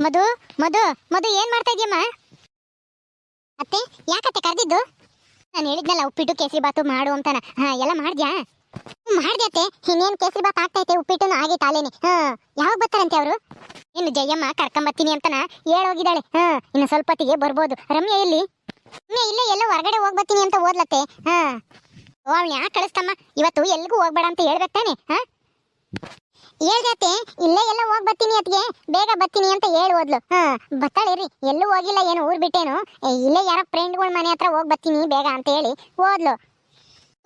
ಮಧು ಮಧು ಮಧು, ಏನ್ ಮಾಡ್ತಾ ಇದೀಯಮ್ಮ? ಅತ್ತೆ, ಯಾಕತ್ತೆ ಕರೆದಿದ್ದು? ನಾನು ಹೇಳಿದ್ನಲ್ಲ, ಉಪ್ಪಿಟ್ಟು, ಕೇಸರಿ ಬಾತು ಮಾಡು ಅಂತಾನ. ಹಾ, ಎಲ್ಲ ಮಾಡ್ದ್ಯಾ? ಮಾಡ್ದೆ ಅತ್ತೆ. ಇನ್ನೇನ್ ಕೇಸರಿ ಬಾತ್ ಆಗ್ತೈತೆ ಉಪ್ಪಿಟ್ಟು ಆಗಿ ತಾಲೇನೆ ಹಾ, ಯಾವಾಗ ಬರ್ತಾರಂತೆ ಅವರು? ಇನ್ನು ಜಯಮ್ಮ ಕರ್ಕೊಂಬರ್ತೀನಿ ಅಂತನ ಹೇಳೋಗಿದ್ದಾಳೆ. ಹಾ, ಇನ್ನು ಸ್ವಲ್ಪ ಹೊತ್ತಿಗೆ ಬರ್ಬೋದು. ರಮ್ಯಾ ಇಲ್ಲಿ ರಮ್ಯಾ, ಇಲ್ಲೇ ಎಲ್ಲ ಹೊರಗಡೆ ಹೋಗ್ಬರ್ತೀನಿ ಅಂತ ಓದ್ಲತ್ತೆ ಹಾ. ಅವ್ಳು ಯಾಕೆ ಕಳಿಸ್ತಮ್ಮ ಇವತ್ತು ಎಲ್ಗೂ ಹೋಗ್ಬೇಡ ಅಂತ ಹೇಳ್ಬೇಕಾನೆ ಹಾ? ಹೇಳ್ದತ್ತೆ ಇಲ್ಲೇ ಎಲ್ಲ ಹೋಗಿ ಬರ್ತೀನಿ ಅತ್ಗೆ ಬೇಗ ಬರ್ತೀನಿ ಅಂತ ಹೇಳಿ ಹೋದ್ಲು. ಹಾ ರೀ ಎಲ್ಲೂ ಹೋಗಿಲ್ಲ ಏನು, ಊರ್ ಬಿಟ್ಟೇನು? ಇಲ್ಲೇ ಯಾರೋ ಫ್ರೆಂಡ್ಗಳ ಮನೆ ಹತ್ರ ಹೋಗಿ ಬರ್ತೀನಿ ಬೇಗ ಅಂತ ಹೇಳಿ ಹೋದ್ಲು.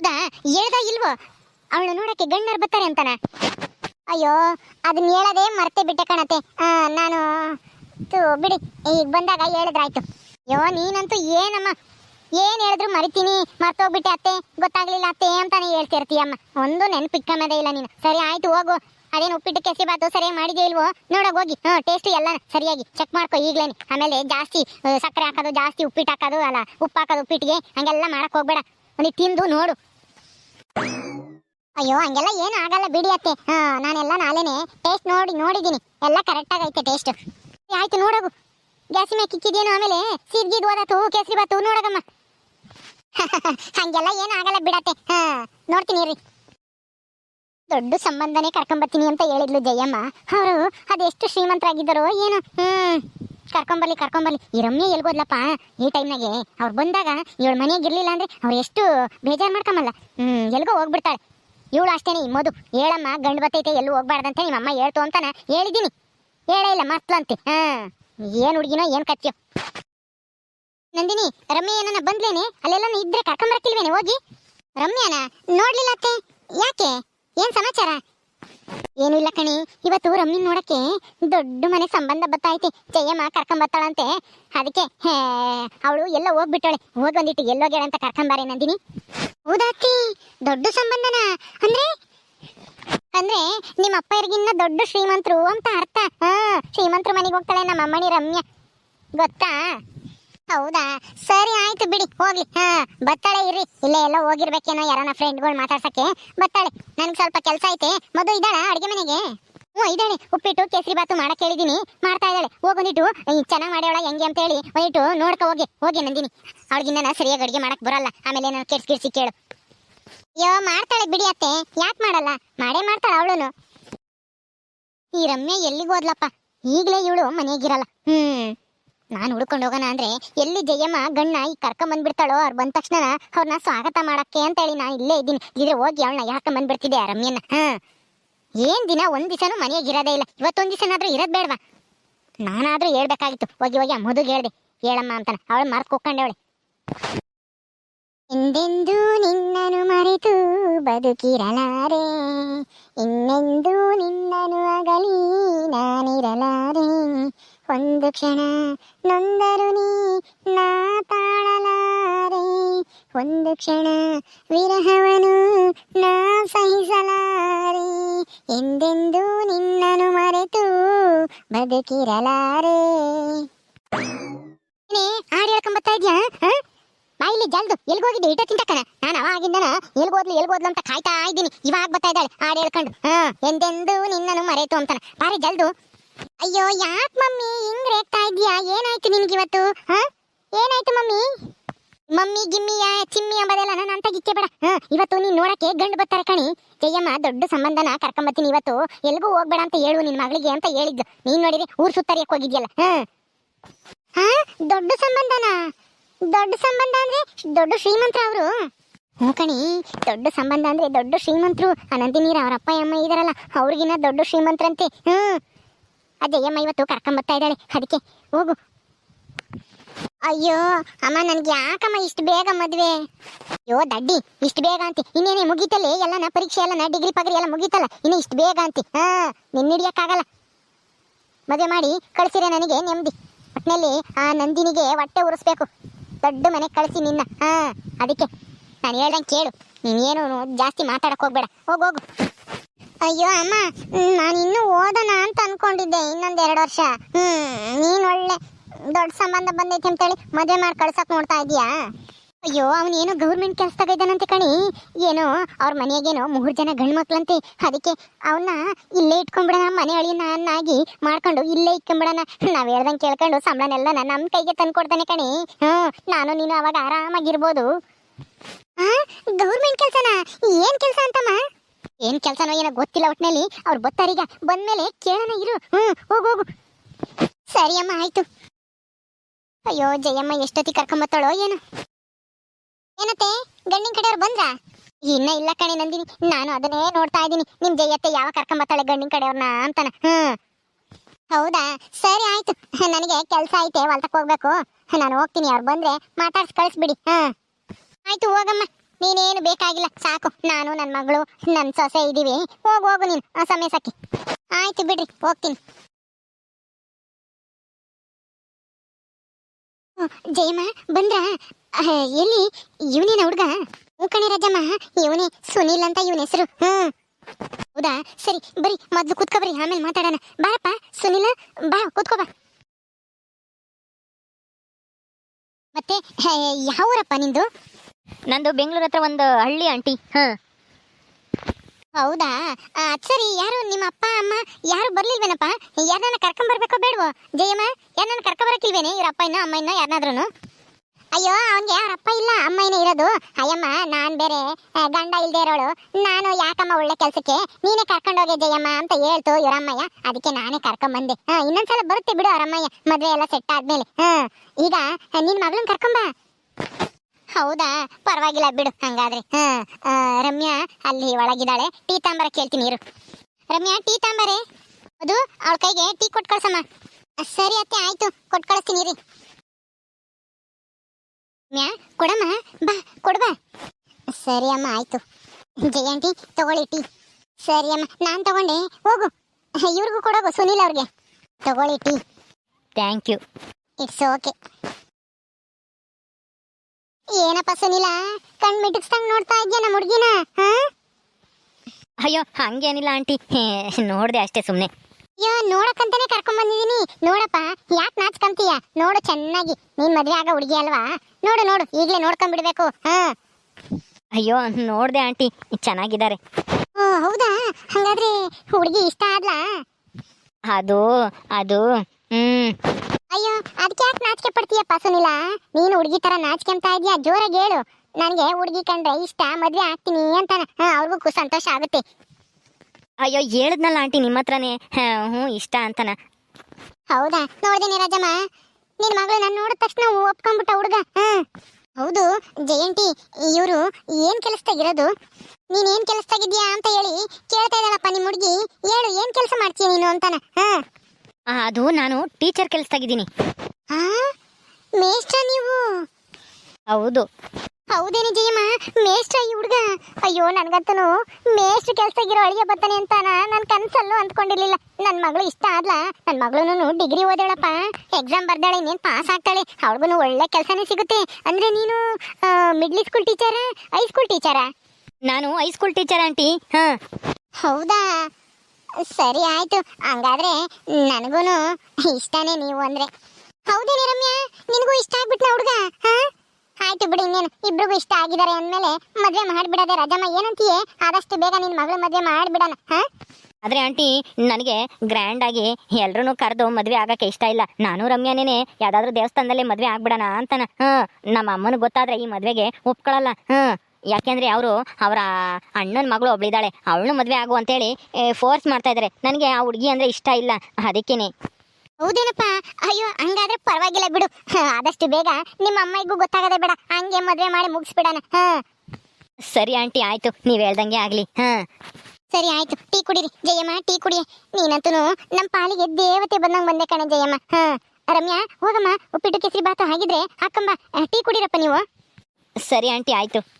ಹೌದಾ? ಹೇಳ್ದ ಇಲ್ವೋ? ಅವಳು ನೋಡಕ್ಕೆ ಗಣ್ಣರ್ ಬರ್ತಾರೆ ಅಂತಾನ? ಅಯ್ಯೋ ಅದನ್ನ ಹೇಳೋದೇ ಮರ್ತೆ ಬಿಟ್ಟೆ ಕಣತೆ. ನಾನು ಬಿಡಿ. ಈಗ ಬಂದಾಗ ಹೇಳಿದ್ರಾಯ್ತು. ಅಯ್ಯೋ, ನೀನಂತೂ ಏನಮ್ಮ? ಏನ್ ಹೇಳಿದ್ರು ಮರಿತೀನಿ, ಮರ್ತೋಗ್ಬಿಟ್ಟೆ ಅತ್ತೆ, ಗೊತ್ತಾಗ್ಲಿಲ್ಲ ಅತ್ತೆ ಅಂತಾನೆ ಹೇಳ್ತಿರ್ತೀಯಮ್ಮ. ಒಂದು ನೆನಪಿಟ್ಕೊಂಬೋದೇ ಇಲ್ಲ ನೀನು. ಸರಿ, ಆಯ್ತು, ಹೋಗು. ಅದೇನು ಉಪ್ಪಿಟ್ಟು ಕೆಸಿ ಬಾತು ಸರಿಯಾಗಿ ಮಾಡಿದ್ಯೋ ಇಲ್ವೋ? ನೋಡೋಕೆ ಹೋಗಿ. ಹ್ಞೂ ಟೇಸ್ಟ್ ಎಲ್ಲ ಸರಿಯಾಗಿ. ಚೆಕ್ ಮಾಡ್ಕೊ ಈಗ್ಲೇನೆ. ಆಮೇಲೆ ಜಾಸ್ತಿ ಸಕ್ಕರೆ ಹಾಕೋದು, ಜಾಸ್ತಿ ಉಪ್ಪಿಟ್ಟು ಹಾಕೋದು, ಅಲ್ಲ, ಉಪ್ಪು ಹಾಕೋದು ಉಪ್ಪಿಟ್ಟಿಗೆ, ಹಂಗೆಲ್ಲ ಮಾಡಕ್ ಹೋಗ್ಬೇಡ. ಒಂದು ತಿಂದು ನೋಡು. ಅಯ್ಯೋ, ಹಂಗೆಲ್ಲ ಏನು ಆಗಲ್ಲ ಬಿಡಿ ಅತ್ತೆ. ಹಾಂ, ನಾನೆಲ್ಲ ನಾಳೆನೆ ಟೇಸ್ಟ್ ನೋಡಿ, ನೋಡಿದ್ದೀನಿ. ಎಲ್ಲ ಕರೆಕ್ಟಾಗಿ ಆಗೈತೆ ಟೇಸ್ಟ್ ಆಯ್ತು, ನೋಡೋಗು. ಗ್ಯಾಸಿ ಮ್ಯಾಕ್ ಇಕ್ಕಿದೇನು ಆಮೇಲೆ? ಸಿರ್ಗಿದ್ ಓದಾತು ಕೇಸರಿ ಬಾತು, ನೋಡಗಮ್ಮ. ಹಂಗೆಲ್ಲ ಏನು ಆಗಲ್ಲ ಬಿಡತ್ತೆ. ಹಾ, ನೋಡ್ತೀನಿ ರೀ ದೊಡ್ಡ ಸಂಬಂಧನೇ ಕರ್ಕೊಂಬರ್ತೀನಿ ಅಂತ ಹೇಳಿದ್ಲು ಜಯಮ್ಮ. ಅವರು ಅದೆಷ್ಟು ಶ್ರೀಮಂತರಾಗಿದ್ದಾರೋ ಏನು. ಹ್ಮ್. ಕರ್ಕೊಂಬರ್ಲಿ ಕರ್ಕೊಂಬರ್ಲಿ. ಈ ರಮ್ಯ ಎಲ್ಗೋದ್ಲಪ್ಪ? ಈ ಟೈಮ್ನಾಗೆ ಅವ್ರು ಬಂದಾಗ ಇವಳು ಮನೆಗೆ ಇರ್ಲಿಲ್ಲ ಅಂದ್ರೆ ಅವ್ರು ಎಷ್ಟು ಬೇಜಾರು ಮಾಡ್ಕೊಂಬಲ್ಲ ಹ್ಮ್, ಎಲ್ಗೋ ಹೋಗ್ಬಿಡ್ತಾಳೆ. ಇವಳು ಅಷ್ಟೇನೆ ಮಧು ಹೇಳಮ್ಮ, ಗಂಡು ಬತ್ತೈತೆ, ಎಲ್ಲೂ ಹೋಗ್ಬಾರ್ದಂತ ನಿಮ್ಮಮ್ಮ ಹೇಳ್ತು ಅಂತಾನ ಹೇಳಿದ್ದೀನಿ. ಹೇಳೇ ಇಲ್ಲ ಮತ್ತಂತೆ ಹಾ. ಏನ್ ಹುಡುಗಿನೋ, ಏನ್ ಕತ್ಯೋ ನಂದಿನಿ, ರಮ್ಯ ಏನನ್ನ ಬಂದ್ಲೇನೆ? ಅಲ್ಲೆಲ್ಲ ಇದ್ರೆ ಕರ್ಕೊಂಬರಕ್ಕಿಲ್ವೇನೆ, ಹೋಗಿ? ರಮ್ಯಾನ? ನೋಡ್ಲಿಲ್ಲ ಅತ್ತೆ. ಯಾಕೆ? ಏನ್ ಸಮಾಚಾರ? ಏನು ಇಲ್ಲ ಕಣಿ. ಇವತ್ತು ರಮ್ಮಿ ನೋಡಕ್ಕೆ ದೊಡ್ಡ ಮನೆ ಸಂಬಂಧ ಬತ್ತೈತಿ ಜಯಮ್ಮ ಕರ್ಕೊಂಬರ್ತಾಳಂತೆ ಅದಕ್ಕೆ ಅವಳು ಎಲ್ಲ ಹೋಗ್ಬಿಟ್ಟಾಳೆ ಹೋಗ್ ಬಂದಿಟ್ಟು ಎಲ್ಲೋಗ್ಯಾಳ ಅಂತ ಕರ್ಕೊಂಬಾರೆ ನಂದಿನಿ. ಹೌದಾತಿ? ದೊಡ್ಡ ಸಂಬಂಧನ? ಅಂದ್ರೆ? ಅಂದ್ರೆ ನಿಮ್ಮ ಅಪ್ಪರಿಗಿನ್ನ ದೊಡ್ಡ ಶ್ರೀಮಂತರು ಅಂತ ಅರ್ಥ. ಹಾ, ಶ್ರೀಮಂತರು ಮನೆಗೆ ಹೋಗ್ತಾಳೆ ನಮ್ಮ ಅಮ್ಮಣಿ ರಮ್ಯ. ಗೊತ್ತಾ? ಹೌದಾ? ಸರಿ, ಆಯ್ತು ಬಿಡಿ, ಹೋಗ್ಲಿ. ಹಾ, ಬತ್ತಾಳೆ ಇರ್ರಿ. ಇಲ್ಲೇ ಎಲ್ಲ ಹೋಗಿರ್ಬೇಕೇನೋ ಯಾರನ ಫ್ರೆಂಡ್ಗಳು ಮಾತಾಡ್ಸಕ್ಕೆ. ಬತ್ತಾಳೆ, ನನ್ಗೆ ಸ್ವಲ್ಪ ಕೆಲಸ ಐತೆ. ಮದು ಇದ್ದಾಳ ಅಡಿಗೆ ಮನೆಗೆ? ಹ್ಞೂ, ಇದ್ದಾಳೆ. ಉಪ್ಪಿಟ್ಟು, ಕೇಸರಿ ಬಾತು ಮಾಡಕ್ಕೆ ಹೇಳಿದ್ದೀನಿ ಮಾಡ್ತಾ ಇದ್ದಾಳೆ. ಹೋಗೊಂದಿಟ್ಟು ಚೆನ್ನಾಗಿ ಮಾಡ್ಯಾಳ ಹೆಂಗೆ ಅಂತ ಹೇಳಿ ಒಂದಿಟ್ಟು ನೋಡ್ಕೊ ಹೋಗಿ ಹೋಗಿ ನಂದಿನಿ. ಅವಳಿಗಿನ್ನ ಸರಿಯಾಗಿ ಅಡುಗೆ ಮಾಡಕ್ಕೆ ಬರಲ್ಲ. ಆಮೇಲೆ ನಾನು ಕೆಡ್ಸಿ ಕೆಡ್ಸಿ ಕೇಳು. ಅಯ್ಯೋ, ಮಾಡ್ತಾಳೆ ಬಿಡಿ ಅತ್ತೆ. ಯಾಕೆ ಮಾಡಲ್ಲ? ಮಾಡೇ ಮಾಡ್ತಾಳ ಅವಳುನು. ಈ ರಮ್ಯ ಎಲ್ಲಿಗೆ ಹೋದ್ಲಪ್ಪ? ಈಗಲೇ ಇವಳು ಮನೆಗಿರಲ್ಲ ಹ್ಮ್. ನಾನು ಹುಡ್ಕೊಂಡು ಹೋಗೋಣ ಅಂದ್ರೆ ಎಲ್ಲಿ ಜಯಮ್ಮ ಗಣ್ಣ ಈ ಕರ್ಕೊಂಡ್ ಬಂದ್ಬಿಡ್ತಾಳೋ, ಅವ್ರು ಬಂದ ತಕ್ಷಣ ಅವ್ರನ್ನ ಸ್ವಾಗತ ಮಾಡಕ್ಕೆ ಅಂತ ಹೇಳಿ ನಾನು ಇಲ್ಲೇ ಇದ್ದೀನಿ. ಇದ್ರೆ ಹೋಗಿ ಅವಳನ್ನ ಯಾಕೆ ಬಂದ್ಬಿಡ್ತಿದ್ದೆ ರಮ್ಯನ ಹಾ. ಏನ್ ದಿನ ಒಂದ್ ದಿವಸನೂ ಮನೆಯಾಗಿರೋದೇ ಇಲ್ಲ. ಇವತ್ತೊಂದ್ ದಿವಸನಾದ್ರೂ ಇರೋದ್ ಬೇಡವಾ? ನಾನಾದ್ರೂ ಹೇಳ್ಬೇಕಾಗಿತ್ತು. ಹೋಗಿ ಹೋಗಿ ಆ ಮದುಗೆ ಹೇಳ್ದೆ. ಹೇಳಮ್ಮ ಅಂತಾನ. ಅವಳು ಮರ್ತ್ ಕೂಕೊಂಡವಳೆ ಎಂದೆಂದೂ ನಿನ್ನನು ಮರೆತು ಬದುಕಿರಲಾರೆ. ಇನ್ನೆಂದೂ ನಿನ್ನನು ಅಗಲಿ ನಾನಿರಲಾರೆ. ಒಂದು ಕ್ಷಣ ನೊಂದರು ನೀ ನಾ ತಾಳಲಾರೆ ಒಂದು ಕ್ಷಣ ವಿರಹವನು ನಾ ಸಹಿಸಲಾರೆ. ಎಂದೆಂದೂ ನಿನ್ನನು ಮರೆತು ಬದುಕಿರಲಾರೆ. ಹಾಡು ಹೇಳ್ಕೊಂಬತ್ತಾ ಇದ್ಯಾ? ಹಾ ಇಲ್ಲಿ ಜಲ್ದು ಎಲ್ಗೋಗಿದ್ದೆ ಇಟ್ಟು ತಿಂತಕ್ಕನ ನಾನು ಅವಾಗಿಂದನ ಎಲ್ಗೋದ್ಲು ಎಲ್ಗೋದ್ಲು ಅಂತ ಕಾಯ್ತಾ ಇದ್ದೀನಿ. ಇವಾಗ ಬರ್ತಾ ಇದ್ದಾಳೆ, ಹಾಡು ಹೇಳ್ಕೊಂಡು. ಹಾ, ಎಂದೆಂದು ನಿನ್ನನು ಮರೆತು ಅಂತಾನ. ಬಾರಿ ಜಲ್ದು. ಅಯ್ಯೋ, ಯಾಕೆ ಮಮ್ಮಿ? ಹಿಂಗ್ ರೇಗ್ತಾ ಇದೀಯಾ ಏನಾಯ್ತು ನಿನ್ಗಿವತ್ತು ಹಾ? ಏನಾಯ್ತು ಮಮ್ಮಿ? ಮಮ್ಮಿ, ಗಿಮ್ಮಿಯ, ಚಿಮ್ಮಿ ಅಂಬದೆಲ್ಲ ನಾನು ಅಂತ ಗಿಚ್ಚೆ ಬೇಡ. ಹಾ, ಇವತ್ತು ನೀನ್ ನೋಡಕ್ಕೆ ಗಂಡು ಬರ್ತಾರೆ ಕಣಿ. ಜಯಮ್ಮ, ದೊಡ್ಡ ಸಂಬಂಧನ ಕರ್ಕೊಂಬತ್ತೀನಿ ಇವತ್ತು. ಎಲ್ಗೂ ಹೋಗ್ಬೇಡ ಅಂತ ಹೇಳು ನಿನ್ ಮಗಳಿಗೆ ಅಂತ ಹೇಳಿದ್ದು. ನೀನ್ ನೋಡಿರಿ ಊರ್ ಸುತ್ತರಿಯಕ್ ಹೋಗಿದ್ಯಲ್ಲ. ಹಾ? ಹಾ? ದೊಡ್ಡ ಸಂಬಂಧನ? ದೊಡ್ಡ ಸಂಬಂಧ ಅಂದ್ರೆ ದೊಡ್ಡ ಶ್ರೀಮಂತರ ಅವರು. ಹ್ಞೂ ಕಣಿ, ದೊಡ್ಡ ಸಂಬಂಧ ಅಂದ್ರೆ ದೊಡ್ಡ ಶ್ರೀಮಂತರು. ಅನಂತಿನೀರ ಅವ್ರ ಅಪ್ಪ, ಅಮ್ಮ ಇದಾರಲ್ಲ, ಅವ್ರಿಗಿನ್ನ ದೊಡ್ಡ ಶ್ರೀಮಂತರಂತೆ. ಹ್ಮ್ ಅಮ್ಮ ಇವತ್ತು ಕರ್ಕೊಂಬರ್ತಾ ಇದ್ದಾಳೆ. ಅದಕ್ಕೆ ಹೋಗು. ಅಯ್ಯೋ, ಅಮ್ಮ, ನನ್ಗೆ ಯಾಕಮ್ಮ ಇಷ್ಟು ಬೇಗ ಮದುವೆ? ಅಯ್ಯೋ, ದಡ್ಡಿ, ಇಷ್ಟು ಬೇಗ ಅಂತೆ. ಇನ್ನೇನೇ ಮುಗೀತಲ್ಲೇ? ಎಲ್ಲ ಎಲ್ಲನ ಪರೀಕ್ಷೆ ಎಲ್ಲ ಡಿಗ್ರಿ ಪಗ್ರಿ ಎಲ್ಲ ಮುಗೀತಲ್ಲ? ಇನ್ನು ಇಷ್ಟು ಬೇಗ ಅಂತೆ. ಹಾ, ನಿನ್ನ ಹಿಡಿಯಕ್ಕಾಗಲ್ಲ. ಮದುವೆ ಮಾಡಿ ಕಳಿಸಿರೆ ನನಗೆ ನೆಮ್ಮದಿ. ಒಟ್ಟಿನಲ್ಲಿ ಆ ನಂದಿನಿಗೆ ಹೊಟ್ಟೆ ಉರಿಸ್ಬೇಕು. ದೊಡ್ಡ ಮನೆ ಕಳಿಸಿ ನಿನ್ನ. ಹಾ, ಅದಕ್ಕೆ ನಾನು ಹೇಳ್ದಂಗೆ ಕೇಳು. ನೀನೇನು ಜಾಸ್ತಿ ಮಾತಾಡಕ್ ಹೋಗ್ಬೇಡ. ಹೋಗು ಹೋಗು. ಅಯ್ಯೋ ಅಮ್ಮ ನಾನು ಇನ್ನೂ ಓದೋಣ ಅಂತ ಅನ್ಕೊಂಡಿದ್ದೆ ಇನ್ನೊಂದ್ ಎರಡು ವರ್ಷ. ಹ್ಮ್, ನೀನು ಒಳ್ಳೆ ದೊಡ್ಡ ಸಂಬಂಧ ಬಂದೈತೆ ಅಂತೇಳಿ ಮದುವೆ ಮಾಡಿ ಕಳ್ಸಕ್ ನೋಡ್ತಾ ಇದೀಯಾ? ಅಯ್ಯೋ ಅವನೇನೋ ಗೌರ್ಮೆಂಟ್ ಕೆಲಸ ಇದ್ದಾನಂತೆ ಕಣಿ. ಏನೋ ಅವ್ರ ಮನೆಯಾಗೇನೋ ಮೂರು ಜನ ಗಂಡು ಮಕ್ಳಂತೆ. ಅದಕ್ಕೆ ಅವನ್ನ ಇಲ್ಲೇ ಇಟ್ಕೊಂಡ್ಬಿಡೋಣ ಮನೆ ಅಳಿಯನ್ನಾಗಿ ಮಾಡ್ಕೊಂಡು ಇಲ್ಲೇ ಇಟ್ಕೊಂಡ್ಬಿಡೋಣ ನಾವ್ ಹೇಳ್ದಂಗೆ ಕೇಳ್ಕೊಂಡು ಸಂಬಳನೆಲ್ಲ ನಮ್ಮ ಕೈಗೆ ತಂದು ಕೊಡ್ತಾನೆ ಕಣಿ. ಹ್ಮ್ ನಾನು ನೀನು ಅವಾಗ ಆರಾಮಾಗಿರ್ಬೋದು. ಗೌರ್ಮೆಂಟ್ ಕೆಲ್ಸನ? ಏನ್ ಕೆಲಸ ಅಂತಮ್ಮ? ಏನ್ ಕೆಲ್ಸನೋ ಏನೋ ಗೊತ್ತಿಲ್ಲ ಒಟ್ನಲ್ಲಿ. ಅವ್ರು ಬತ್ತಾರೀಗ ಬಂದ್ಮೇಲೆ ಕೇಳೋಣ ಇರು. ಹೋಗು ಹೋಗು. ಸರಿ ಅಮ್ಮ, ಆಯ್ತು. ಅಯ್ಯೋ, ಜಯಮ್ಮ, ಎಷ್ಟೊತ್ತಿಗೆ ಕರ್ಕೊಂಬತ್ತಾಳೋ ಏನು. ಏನತ್ತೆ? ಗಂಡಿನ ಕಡೆಯವ್ರು ಬಂದ್ರ? ಇನ್ನ ಇಲ್ಲ ಕಣೆ ನಂದಿನಿ. ನಾನು ಅದನ್ನೇ ನೋಡ್ತಾ ಇದ್ದೀನಿ. ನಿಮ್ ಜಯತ್ತೆ ಯಾವ ಕರ್ಕೊಂಬತ್ತಾಳೆ ಗಂಡಿನ ಕಡೆಯವ್ರನ್ನ ಅಂತಾನ. ಹ್ಮ್. ಹೌದಾ? ಸರಿ ಆಯ್ತು. ನನಗೆ ಕೆಲಸ ಐತೆ, ಹೊಲ್ತಕ್ ಹೋಗ್ಬೇಕು. ನಾನು ಹೋಗ್ತೀನಿ, ಅವ್ರು ಬಂದ್ರೆ ಮಾತಾಡ್ಸಿ ಕಳಿಸ್ಬಿಡಿ. ಹಾ. ಆಯ್ತು, ಹೋಗಮ್ಮ. ನೀನೇನು ಬೇಕಾಗಿಲ್ಲ. ಸಾಕು. ನಾನು ನನ್ನ ಮಗಳು ನನ್ನ ಸೊಸೆ ಇದ್ದೀವಿ ಹೋಗು ಹೋಗು ನೀನು. ಆ ಸಮಯ ಸಾಕಿ ಆಯ್ತು ಬಿಡ್ರಿ, ಹೋಗ್ತೀನಿ. ಜಯಮ್ಮ, ಬಂದ್ರ? ಎಲ್ಲಿ? ಇವನೇನ ಹುಡುಗ? ಹೂಕಣಿ ಕಣೆ ರಾಜಮ್ಮ? ಇವನೇ ಸುನಿಲ್ ಅಂತ ಇವನ ಹೆಸರು. ಹ್ಮ್. ಹೌದಾ? ಸರಿ ಬರಿ ಮೊದ್ಲು ಕುತ್ಕೋಬರಿ ಬರ್ರಿ ಆಮೇಲೆ ಮಾತಾಡೋಣ. ಬಾರಪ್ಪ ಸುನೀಲ ಬಾ ಕುತ್ಕೋ ಬಾ ಮತ್ತೆ ಯಾವೂರಪ್ಪ ನಿಂದು? ನಂದು ಬೆಂಗಳೂರು ಹತ್ರ ಒಂದು ಹಳ್ಳಿ ಆಂಟಿ. ಹಾ. ಹೌದಾ? ಸರಿ ಯಾರು? ನಿಮ್ಮ ಅಪ್ಪ ಅಮ್ಮ ಯಾರು ಬರ್ಲಿಲ್ವೇನಪ್ಪ? ಯಾರನ್ನ ಕರ್ಕೊಂಡ್ ಬರ್ಬೇಕೋ ಬೇಡವೋ? ಜಯಮ್ಮ ಯಾರನ್ನ ಕರ್ಕೊಂಡ್ ಬರಕಿಲ್ವೇನೆ ಇವ್ರ ಅಪ್ಪ ಇನ್ನ ಅಮ್ಮ ಇನ್ನ ಯಾರನ್ನಾದ್ರೂ ಅಯ್ಯೋ, ಅವನ್ಗೆ ಅವ್ರ ಅಪ್ಪ ಇಲ್ಲ, ಅಮ್ಮ ಏನೇ ಇರೋದು. ಅಯ್ಯಮ್ಮ, ನಾನ್ ಬೇರೆ ಗಂಡ ಇಲ್ದೇ ಇರೋಳು. ನಾನು ಯಾಕಮ್ಮ ಒಳ್ಳೆ ಕೆಲ್ಸಕ್ಕೆ? ನೀನೇ ಕರ್ಕೊಂಡೋಗೆ ಜಯಮ್ಮ ಅಂತ ಹೇಳ್ತು ಇವರಮ್ಮಯ್ಯ ಅದಕ್ಕೆ ನಾನೇ ಕರ್ಕೊಂಡ್ ಬಂದೆ ಇನ್ನೊಂದ್ಸಲ ಬರುತ್ತೆ ಬಿಡು ಅವರಮ್ಮಯ್ಯ ಮದ್ವೆ ಎಲ್ಲ ಸೆಟ್ ಆದ್ಮೇಲೆ. ಹಾ ಈಗ ನಿನ್ ಮಗಳನ್ನ ಕರ್ಕೊಂಬ. ಹೌದಾ? ಪರವಾಗಿಲ್ಲ ಬಿಡು, ಹಂಗಾದ್ರೆ. ಹಾ ರಮ್ಯಾ ಅಲ್ಲಿ ಒಳಗಿದ್ದಾಳೆ. ಟೀ ತಾಂಬರ ಕೇಳ್ತೀನಿ ಇರು. ರಮ್ಯಾ, ಟೀ ತಾಂಬರಿ? ಅದು, ಅವಳ ಕೈಗೆ ಟೀ ಕೊಟ್ಟು ಕಳ್ಸಮ್ಮ. ಸರಿ ಅತ್ತೆ, ಆಯ್ತು. ಕೊಟ್ಟು ಕಳಿಸ್ತೀನಿ ರೀ ರಮ್ಯಾ ಕೊಡಮ್ಮ ಬಾ ಕೊಡ್ಬಾ. ಸರಿ ಅಮ್ಮ ಆಯ್ತು. ಜಯಂತಿ ತಗೊಳ್ಳಿ ಟೀ. ಸರಿ ಅಮ್ಮ ನಾನು ತಗೊಂಡೆ ಹೋಗು. ಇವ್ರಿಗೂ ಕೊಡೋಗು ಸುನೀಲ್ ಅವ್ರಿಗೆ. ತಗೊಳ್ಳಿ tea. Thank you it's okay ಏನಪ್ಪ ಸುನಿಲ ಕಣ್ ಮಿಟಕ್ಸ್ದಂಗ್ ನೋಡ್ತಾ ಇದ್ಯಾ ನಮ್ಮ ಹುಡುಗಿನ ಹಾ? ಅಯ್ಯೋ ಹಂಗೇನಿಲ್ಲ ಆಂಟಿ. ನೋಡಿದೆ ಅಷ್ಟೇ ಸುಮ್ಮನೆ ಅಯ್ಯೋ ನೋಡಕ್ಕಂತಾನೆ ಕರ್ಕೊಂಡ್ ಬಂದಿದೀನಿ ನೋಡಪ್ಪ ಯಾಕೆ ನಾಚ್ಕೊಂತೀಯ? ನೋಡು ಚೆನ್ನಾಗಿ. ನೀನ್ ಮದ್ವೆ ಆಗ ಹುಡುಗಿ ಅಲ್ವಾ? ನೋಡು ನೋಡು ಈಗ್ಲೇ ನೋಡ್ಕೊಂಡ್ಬಿಡ್ಬೇಕು ಹಾ. ಅಯ್ಯೋ ನೋಡ್ದೆ ಆಂಟಿ ಚೆನ್ನಾಗಿದ್ದಾರೆ. ಓ ಹೌದಾ? ಹಂಗಾದ್ರೆ ಹುಡುಗಿ ಇಷ್ಟ ಆದ್ಲಾ? ಅದು ಅದು ಹ್ಮ್. ಅಯ್ಯೋ ಅದಕ್ಕೆ ಯಾಕೆ ನಾಚಿಕೆ ಪಡ್ತೀಯ ಸುನಿಲ? ನೀನು ಹುಡುಗಿ ತರ ನಾಚ್ಕೊಂತ ಇದೀಯ? ಜೋರಾಗಿ ಹೇಳು. ನನಗೆ ಹುಡುಗಿ ಕಂಡ್ರೆ ಇಷ್ಟ ಮದ್ವೆ ಆಗ್ತೀನಿ ಅಂತಾನ. ಹಾ ಅವ್ರಿಗೂ ಸಂತೋಷ ಆಗುತ್ತೆ. ಅಯ್ಯೋ ಹೇಳಿದ್ನಲ್ಲ ಆಂಟಿ ನಿಮ್ಮ ಹತ್ರನೇ. ಹಾ, ಹ್ಞೂ ಇಷ್ಟ ಅಂತನ. ಹೌದಾ? ನೋಡಿದೆ ರಾಜಮ್ಮ. ನಿನ್ನ ಮಗಳು ನಾನು ನೋಡಿದ ತಕ್ಷಣ ಒಪ್ಕೊಂಡ್ಬಿಟ್ಟ ಹುಡುಗ. ಹೌದು ಜಯಂತಿ ಇವರು ಏನ್ ಕೆಲಸದಾಗಿರೋದು ನೀನ್ ಏನ್ ಕೆಲಸದಾಗಿದ್ಯಾ ಅಂತ ಹೇಳಿ ಕೇಳ್ತಾ ಇದ್ದಾಳಪ್ಪ ನಿಮ್ಮ ಹುಡುಗಿ. ಹೇಳು ಏನ್ ಕೆಲಸ ಮಾಡ್ತೀಯ ನೀನು ಅಂತಾನ. ಹಾ. ಅದು ನಾನು ಟೀಚರ್ ಕೆಲಸದಾಗಿದ್ದೀನಿ ಹಾಂ ಮೇಷ್ಟ್ರ ನೀವು? ಹೌದು. ಹೌದೇನೆ ಜಯಮ್ಮ ಮೇಷ್ಟ್ರ ಈ ಹುಡುಗ. ಅಯ್ಯೋ ನನ್ಗಂತನು ಮೇಷ್ಟ್ರ ಕೆಲ್ಸದಾಗಿರೋ ಅಳಿಯ ಬರ್ತಾನೆ ಅಂತ ನಾನು ಕನ್ಸಲ್ಲೂ ಅಂದ್ಕೊಂಡಿರ್ಲಿಲ್ಲ ನನ್ನ ಮಗಳು ಇಷ್ಟ ಆದ್ಲ? ನನ್ನ ಮಗಳು ಡಿಗ್ರಿ ಓದಾಳಪ್ಪ ಎಕ್ಸಾಮ್ ಬರ್ದಾಳೆ ಇನ್ನೇನು ಪಾಸ್ ಆಗ್ತಾಳೆ. ಅವಳಿಗೂ ಒಳ್ಳೆ ಕೆಲಸನೇ ಸಿಗುತ್ತೆ. ಅಂದ್ರೆ ನೀನು ಮಿಡ್ಲ್ ಸ್ಕೂಲ್ ಟೀಚರ ಹೈಸ್ಕೂಲ್ ಟೀಚರಾ? ನಾನು ಹೈಸ್ಕೂಲ್ ಟೀಚರ್ ಆಂಟಿ ಹಾ. ಹೌದಾ? ಸರಿ ಆಯ್ತು. ಹಂಗಾದ್ರೆ ನನಗೂನು ಇಷ್ಟನೇ ನೀವು ಅಂದ್ರೆ. ಹೌದೇನಿ ರಮ್ಯಾ? ನಿನಗೂ ಇಷ್ಟ ಆಗ್ಬಿಟ್ನ ಹುಡುಗ ಹಾ? ಆಯ್ತು ಬಿಡಿ, ಇನ್ನೇನು? ಇಬ್ರಿಗೂ ಇಷ್ಟ ಆಗಿದ್ದಾರೆ ಅಂದ್ಮೇಲೆ ಮದ್ವೆ ಮಾಡ್ಬಿಡದೆ ರಾಜಮ್ಮ, ಏನಂತೀಯೇ? ಆದಷ್ಟು ಬೇಗ ನಿನ್ನ ಮಗಳ ಮದ್ವೆ ಮಾಡ್ಬಿಡಣ, ಹಾ? ಆದ್ರೆ ಆಂಟಿ, ನನಗೆ ಗ್ರ್ಯಾಂಡ್ ಆಗಿ ಎಲ್ಲರೂ ಕರೆದು ಮದ್ವೆ ಆಗಕ್ಕೆ ಇಷ್ಟ ಇಲ್ಲ. ನಾನು ರಮ್ಯಾನೇನೆ, ಯಾವ್ದಾದ್ರು ದೇವಸ್ಥಾನದಲ್ಲಿ ಮದ್ವೆ ಆಗ್ಬಿಡಣ ಅಂತಾನ. ಹ್ಮ್ ನಮ್ಮ ಅಮ್ಮನ ಗೊತ್ತಾದ್ರೆ ಈ ಮದ್ವೆಗೆ ಒಪ್ಕೊಳ್ಳಲ್ಲ ಹ್ಮ್ ಯಾಕೆಂದ್ರೆ ಅವರು ಅವರ ಅಣ್ಣನ ಮಗಳು ಒಬ್ಳಿದ್ದಾಳೆ. ಅವಳು ಮದುವೆ ಆಗು ಅಂತೇಳಿ ಫೋರ್ಸ್ ಮಾಡ್ತಾ ಇದ್ರೆ. ನನಗೆ ಆ ಹುಡುಗಿ ಅಂದ್ರೆ ಇಷ್ಟ ಇಲ್ಲ. ಅದಕ್ಕೇನೆ. ಹೌದೇನಪ್ಪ? ಅಯ್ಯೋ ಹಂಗಾದ್ರೆ ಪರವಾಗಿಲ್ಲ ಬಿಡು. ಹ, ಆದಷ್ಟು ಬೇಗ ನಿಮ್ಮ ಅಮ್ಮಗೂ ಗೊತ್ತಾಗದೆ ಬೇಡ. ಹಂಗೆ ಮದ್ವೆ ಮಾಡಿ ಮುಗಿಸ್ಬಿಡಣ. ಹಾ. ಸರಿ ಆಂಟಿ ಆಯ್ತು. ನೀವ್ ಹೇಳ್ದಂಗೆ ಆಗ್ಲಿ. ಹಾ. ಸರಿ ಆಯ್ತು. ಟೀ ಕುಡೀರಿ. ಜಯಮ್ಮ ಟೀ ಕುಡಿ ನೀನಂತೂ ನಮ್ಮ ಪಾಲಿಗೆ ದೇವತೆ ಬಂದಂಗ್ ಬಂದೆ ಕಣೆ ಜಯಮ್ಮ. ಹಾ. ರಮ್ಯಾ ಹೋಗಮ್ಮ. ಉಪ್ಪಿಟ್ಟು ಕೇಸರಿ ಬಾತು ಹಾಗಿದ್ರೆ ಹಾಕಂಬ. ಆ, ಟೀ ಕುಡೀರಪ್ಪ ನೀವು. ಸರಿ ಆಂಟಿ ಆಯ್ತು.